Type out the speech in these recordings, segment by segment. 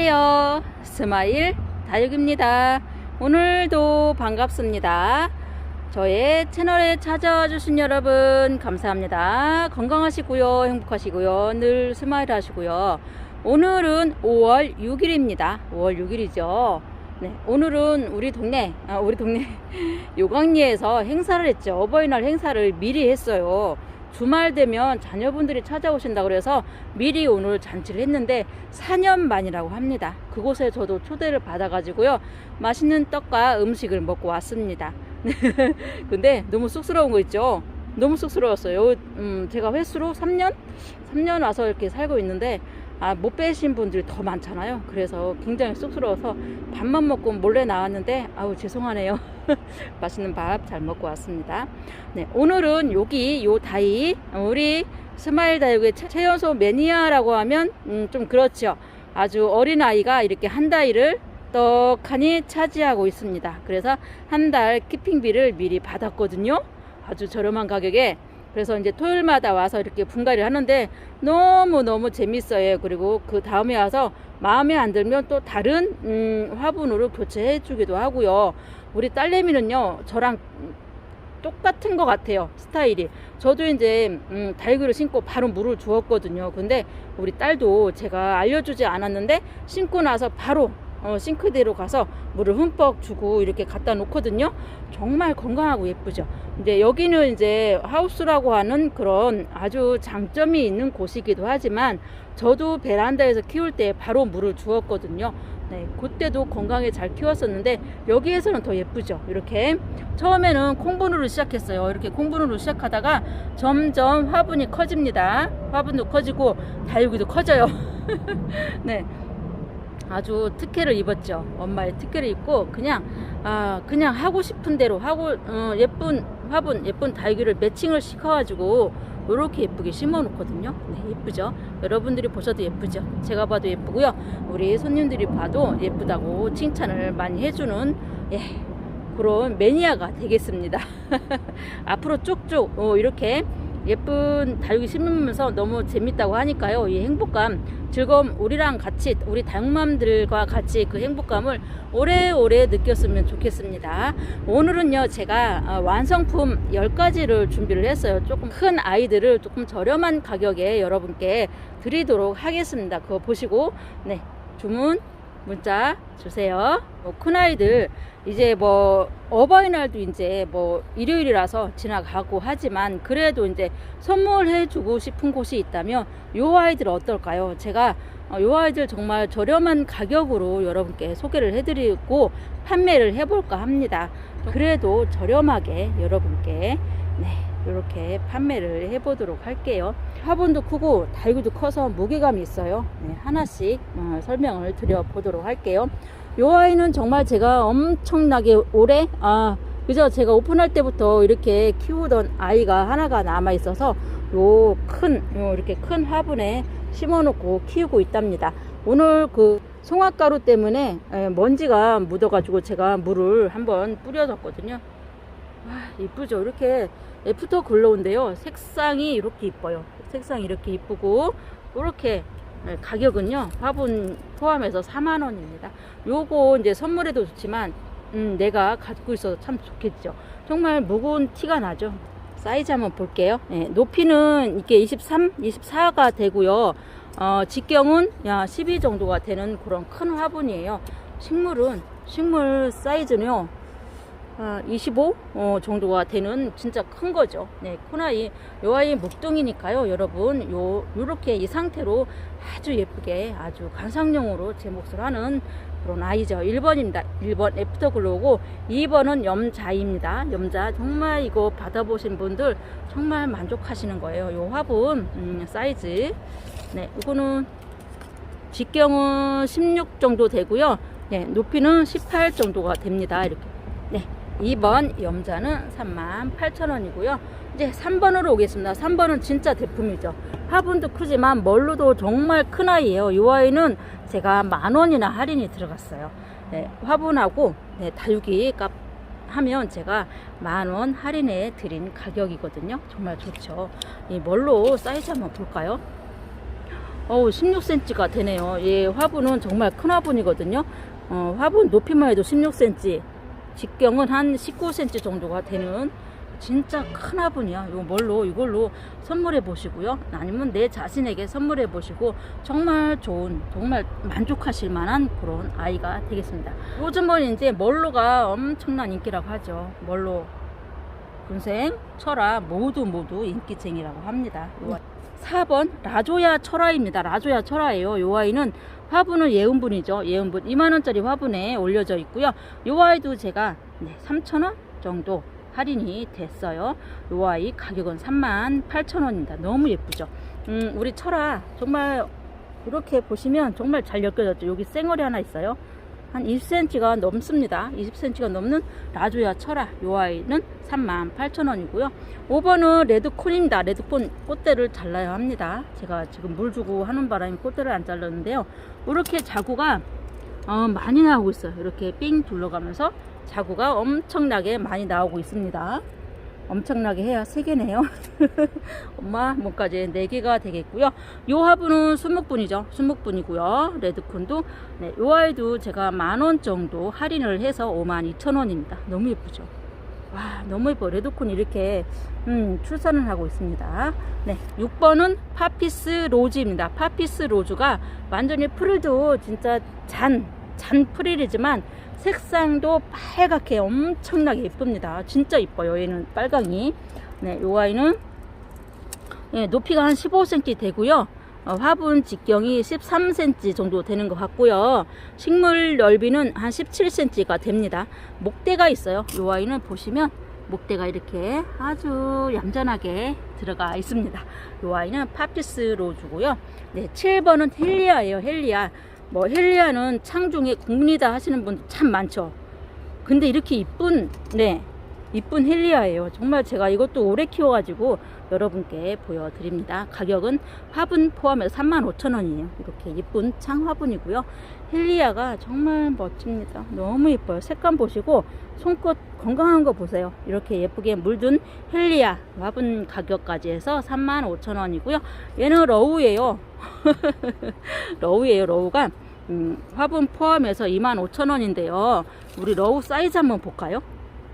안녕하세요. 스마일 다육입니다. 오늘도 반갑습니다. 저의 채널에 찾아와 주신 여러분 감사합니다. 건강하시고요. 행복하시고요. 늘 스마일 하시고요. 오늘은 5월 6일입니다. 5월 6일이죠. 네, 오늘은 우리 동네, 아, 우리 동네 요강리에서 행사를 했죠. 어버이날 행사를 미리 했어요. 주말 되면 자녀분들이 찾아오신다 그래서 미리 오늘 잔치를 했는데 4년 만이라고 합니다. 그곳에 저도 초대를 받아가지고요. 맛있는 떡과 음식을 먹고 왔습니다. 근데 너무 쑥스러운 거 있죠? 너무 쑥스러웠어요. 음, 제가 횟수로 3년? 3년 와서 이렇게 살고 있는데 아, 못 빼신 분들이 더 많잖아요. 그래서 굉장히 쑥스러워서 밥만 먹고 몰래 나왔는데 아우 죄송하네요. 맛있는 밥 잘 먹고 왔습니다. 네, 오늘은 여기 요 다이 우리 스마일 다육의 최- 최연소 매니아라고 하면 음, 좀 그렇죠. 아주 어린 아이가 이렇게 한 다이를 떡하니 차지하고 있습니다. 그래서 한 달 키핑비를 미리 받았거든요. 아주 저렴한 가격에 그래서 이제 토요일마다 와서 이렇게 분갈이를 하는데 너무너무 재밌어요. 그리고 그 다음에 와서 마음에 안 들면 또 다른 음, 화분으로 교체해 주기도 하고요. 우리 딸내미는요, 저랑 똑같은 것 같아요. 스타일이. 저도 이제 음, 달걀을 신고 바로 물을 주었거든요. 근데 우리 딸도 제가 알려주지 않았는데 신고 나서 바로 어, 싱크대로 가서 물을 흠뻑 주고 이렇게 갖다 놓거든요. 정말 건강하고 예쁘죠. 이제 여기는 이제 하우스라고 하는 그런 아주 장점이 있는 곳이기도 하지만 저도 베란다에서 키울 때 바로 물을 주었거든요. 네, 그때도 건강에 잘 키웠었는데 여기에서는 더 예쁘죠. 이렇게 처음에는 콩분으로 시작했어요. 이렇게 콩분으로 시작하다가 점점 화분이 커집니다. 화분도 커지고 다육이도 커져요. 네. 아주 특혜를 입었죠. 엄마의 특혜를 입고 그냥 아 그냥 하고 싶은 대로 하고 어, 예쁜 화분 예쁜 다육이를 매칭을 시켜가지고 이렇게 예쁘게 심어 놓거든요. 네, 예쁘죠. 여러분들이 보셔도 예쁘죠. 제가 봐도 예쁘고요. 우리 손님들이 봐도 예쁘다고 칭찬을 많이 해주는 예 그런 매니아가 되겠습니다. 앞으로 쭉쭉 어, 이렇게 예쁜 다육이 심으면서 너무 재밌다고 하니까요. 이 행복감, 즐거움, 우리랑 같이, 우리 다육맘들과 같이 그 행복감을 오래오래 느꼈으면 좋겠습니다. 오늘은요, 제가 어, 완성품 10가지를 준비를 했어요. 조금 큰 아이들을 조금 저렴한 가격에 여러분께 드리도록 하겠습니다. 그거 보시고, 네, 주문, 문자 주세요. 뭐 큰 아이들 이제 뭐 어버이날도 이제 뭐 일요일이라서 지나가고 하지만 그래도 이제 선물해 주고 싶은 곳이 있다면 요 아이들 어떨까요? 제가 어, 요 아이들 정말 저렴한 가격으로 여러분께 소개를 해드리고 판매를 해볼까 합니다. 그래도 저렴하게 여러분께 네, 이렇게 판매를 해보도록 할게요. 화분도 크고 달구도 커서 무게감이 있어요. 네, 하나씩 어, 설명을 드려보도록 할게요. 요 아이는 정말 제가 엄청나게 오래 아 그죠 제가 오픈할 때부터 이렇게 키우던 아이가 하나가 남아 있어서 요 큰 요 이렇게 큰 화분에 심어 놓고 키우고 있답니다 오늘 그 송화가루 때문에 에, 먼지가 묻어 가지고 제가 물을 한번 뿌려줬거든요 와 이쁘죠 이렇게 애프터 글로우인데요. 색상이 이렇게 이뻐요. 색상이 이렇게 이쁘고 이렇게 네, 가격은요 화분 포함해서 4만원입니다. 요거 이제 선물해도 좋지만 음, 내가 갖고 있어서 참 좋겠죠. 정말 무거운 티가 나죠. 사이즈 한번 볼게요. 네, 높이는 이게 23, 24가 되고요. 어, 직경은 야, 12 정도가 되는 그런 큰 화분이에요. 식물은 식물 사이즈는요 아, 25 어, 정도가 되는 진짜 큰 거죠. 네, 코나이 요 아이 목동이니까요, 여러분. 요 요렇게 이 상태로 아주 예쁘게 아주 관상용으로 제 몫을 하는 그런 아이죠. 1번입니다. 1번 애프터글로우고 2번은 염자입니다. 염자 정말 이거 받아보신 분들 정말 만족하시는 거예요. 요 화분 음, 사이즈. 네, 이거는 직경은 16 정도 되고요. 네, 높이는 18 정도가 됩니다. 이렇게. 네. 2번 염자는 38,000원이고요. 이제 3번으로 오겠습니다. 3번은 진짜 대품이죠. 화분도 크지만 멀로도 정말 큰 아이예요. 이 아이는 제가 만 원이나 할인이 들어갔어요. 네, 화분하고 네, 다육이 값 하면 제가 만원 할인해 드린 가격이거든요. 정말 좋죠. 이 멀로 사이즈 한번 볼까요? 어우 16cm가 되네요. 예, 화분은 정말 큰 화분이거든요. 어, 화분 높이만 해도 16cm, 직경은 한 19cm 정도가 되는 진짜 큰 화분이야. 요 뭘로 이걸로 선물해 보시고요. 아니면 내 자신에게 선물해 보시고 정말 좋은 정말 만족하실 만한 그런 아이가 되겠습니다. 요즘은 이제 멀로가 엄청난 인기라고 하죠. 멀로 군생, 철아 모두 모두 인기쟁이라고 합니다. 요 4번 라조야 철아입니다. 라조야 철아예요. 요 아이는 화분은 예은분이죠. 예은분 2만원짜리 화분에 올려져 있고요. 요 아이도 제가 네, 3,000원 정도 할인이 됐어요. 요 아이 가격은 3만 8천원입니다. 너무 예쁘죠. 음, 우리 철아 정말 이렇게 보시면 정말 잘 엮여졌죠. 여기 쌩얼이 하나 있어요. 한 20cm가 넘습니다. 20cm가 넘는 라조야 철아. 요 아이는 3만 8천원이고요. 5번은 레드콘입니다. 레드콘 꽃대를 잘라야 합니다. 제가 지금 물 주고 하는 바람에 꽃대를 안 잘랐는데요. 이렇게 자구가 어, 많이 나오고 있어요. 이렇게 삥 둘러가면서 자구가 엄청나게 많이 나오고 있습니다. 엄청나게 해야 3개네요. 엄마 몸까지 4개가 되겠고요. 요 화분은 순목분이죠. 순목분이고요. 레드콘도 네, 요 아이도 제가 만원 정도 할인을 해서 52,000원입니다. 너무 예쁘죠. 와 너무 예뻐 레드콘 이렇게 음, 출산을 하고 있습니다 네 6번은 파피스 로즈입니다 파피스 로즈가 완전히 프릴도 진짜 잔, 잔 프릴이지만 색상도 빨갛게 엄청나게 예쁩니다 진짜 이뻐요 얘는 빨강이 네 요 아이는 예, 높이가 한 15cm 되고요 어, 화분 직경이 13cm 정도 되는 것 같고요. 식물 넓이는 한 17cm가 됩니다. 목대가 있어요. 이 아이는 보시면 목대가 이렇게 아주 얌전하게 들어가 있습니다. 이 아이는 파피스 로즈고요. 네, 7번은 헬리아예요. 헬리아. 뭐 헬리아는 창중에 국민이다 하시는 분들 참 많죠. 근데 이렇게 이쁜 네 이쁜 헬리아예요. 정말 제가 이것도 오래 키워가지고 여러분께 보여드립니다. 가격은 화분 포함해서 35,000원이에요. 이렇게 예쁜 창 화분이고요. 헬리아가 정말 멋집니다. 너무 예뻐요. 색감 보시고 손끝 건강한 거 보세요. 이렇게 예쁘게 물든 헬리아 화분 가격까지 해서 35,000원이고요. 얘는 러우예요. 러우예요. 러우가 음, 화분 포함해서 25,000원인데요. 우리 러우 사이즈 한번 볼까요?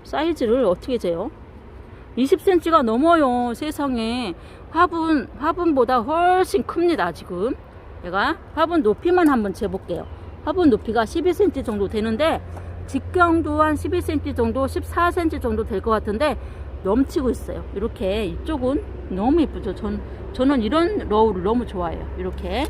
사이즈를 어떻게 재요? 20cm가 넘어요. 세상에. 화분 화분보다 훨씬 큽니다 지금. 제가 화분 높이만 한번 재볼게요. 화분 높이가 12cm 정도 되는데 직경도 한 12cm 정도 14cm 정도 될 것 같은데 넘치고 있어요. 이렇게 이쪽은 너무 예쁘죠? 전, 저는 이런 러우를 너무 좋아해요. 이렇게.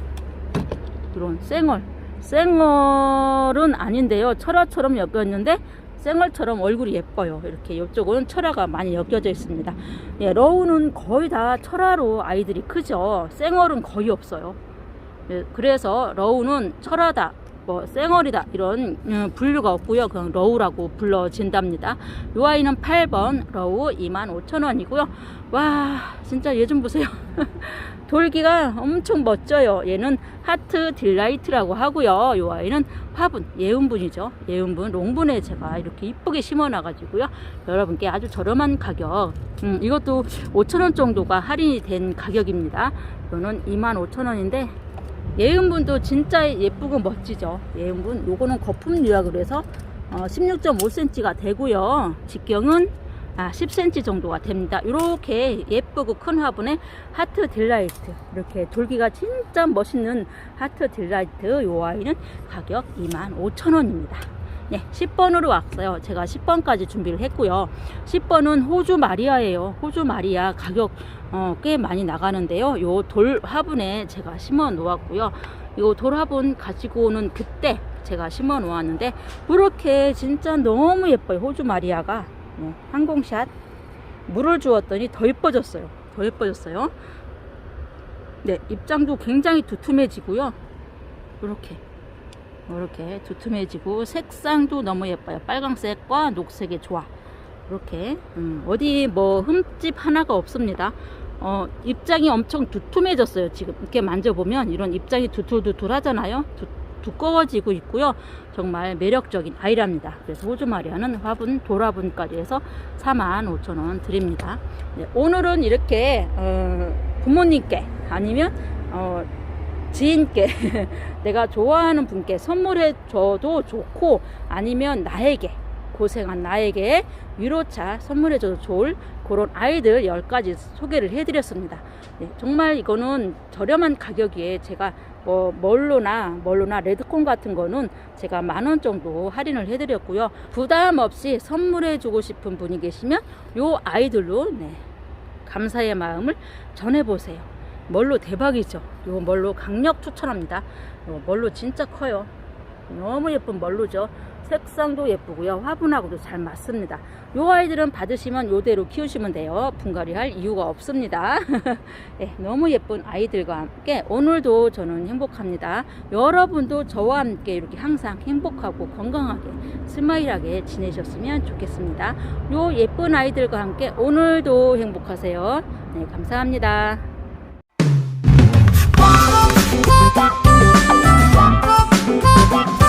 이런 쌩얼. 쌩얼은 아닌데요. 철화처럼 엮였는데 쌩얼처럼 얼굴이 예뻐요. 이렇게 이쪽은 철화가 많이 엮여져 있습니다. 예, 러우는 거의 다 철화로 아이들이 크죠. 쌩얼은 거의 없어요. 예, 그래서 러우는 철화다. 뭐 쌩얼이다 이런 음, 분류가 없고요. 그냥 러우라고 불러진답니다. 이 아이는 8번 러우 25,000원이고요. 와 진짜 얘 좀 보세요. 돌기가 엄청 멋져요. 얘는 하트 딜라이트라고 하고요. 이 아이는 화분, 예은분이죠. 예은분, 롱분에 제가 이렇게 이쁘게 심어놔가지고요. 여러분께 아주 저렴한 가격. 음, 이것도 5천원 정도가 할인이 된 가격입니다. 이거는 25,000원인데 예은분도 진짜 예쁘고 멋지죠. 예은분, 요거는 거품류라 그래서 어, 16.5cm가 되고요. 직경은 아, 10cm 정도가 됩니다. 이렇게 예쁘고 큰 화분에 하트 딜라이트 이렇게 돌기가 진짜 멋있는 하트 딜라이트 요 아이는 가격 25,000원입니다. 네, 10번으로 왔어요. 제가 10번까지 준비를 했고요. 10번은 호주 마리아예요. 호주 마리아 가격 어, 꽤 많이 나가는데요. 요 돌 화분에 제가 심어 놓았고요. 요 돌 화분 가지고 오는 그때 제가 심어 놓았는데 이렇게 진짜 너무 예뻐요. 호주 마리아가 네, 항공샷 물을 주었더니 더 예뻐졌어요. 더 예뻐졌어요. 네, 입장도 굉장히 두툼해지고요. 이렇게 이렇게 두툼해지고 색상도 너무 예뻐요. 빨강색과 녹색의 조화. 이렇게 음, 어디 뭐 흠집 하나가 없습니다. 어, 입장이 엄청 두툼해졌어요. 지금 이렇게 만져보면 이런 입장이 두툴두툴 하잖아요. 두, 두꺼워지고 있고요. 정말 매력적인 아이랍니다. 그래서 호주 마리아는 화분, 돌화분까지 해서 45,000원 드립니다. 네, 오늘은 이렇게 어, 부모님께 아니면 어, 지인께 내가 좋아하는 분께 선물해 줘도 좋고 아니면 나에게 고생한 나에게 위로차 선물해 줘도 좋을 그런 아이들 10가지 소개를 해 드렸습니다. 네, 정말 이거는 저렴한 가격에 제가 뭐 멀로나 멀로나 레드콘 같은 거는 제가 만 원 정도 할인을 해 드렸고요. 부담 없이 선물해 주고 싶은 분이 계시면 요 아이들로 네, 감사의 마음을 전해 보세요. 멀로 대박이죠. 요 멀로 강력 추천합니다. 요 멀로 진짜 커요. 너무 예쁜 멀로죠. 색상도 예쁘고요. 화분하고도 잘 맞습니다. 요 아이들은 받으시면 요대로 키우시면 돼요. 분갈이할 이유가 없습니다. 네, 너무 예쁜 아이들과 함께 오늘도 저는 행복합니다. 여러분도 저와 함께 이렇게 항상 행복하고 건강하게 스마일하게 지내셨으면 좋겠습니다. 요 예쁜 아이들과 함께 오늘도 행복하세요. 네, 감사합니다.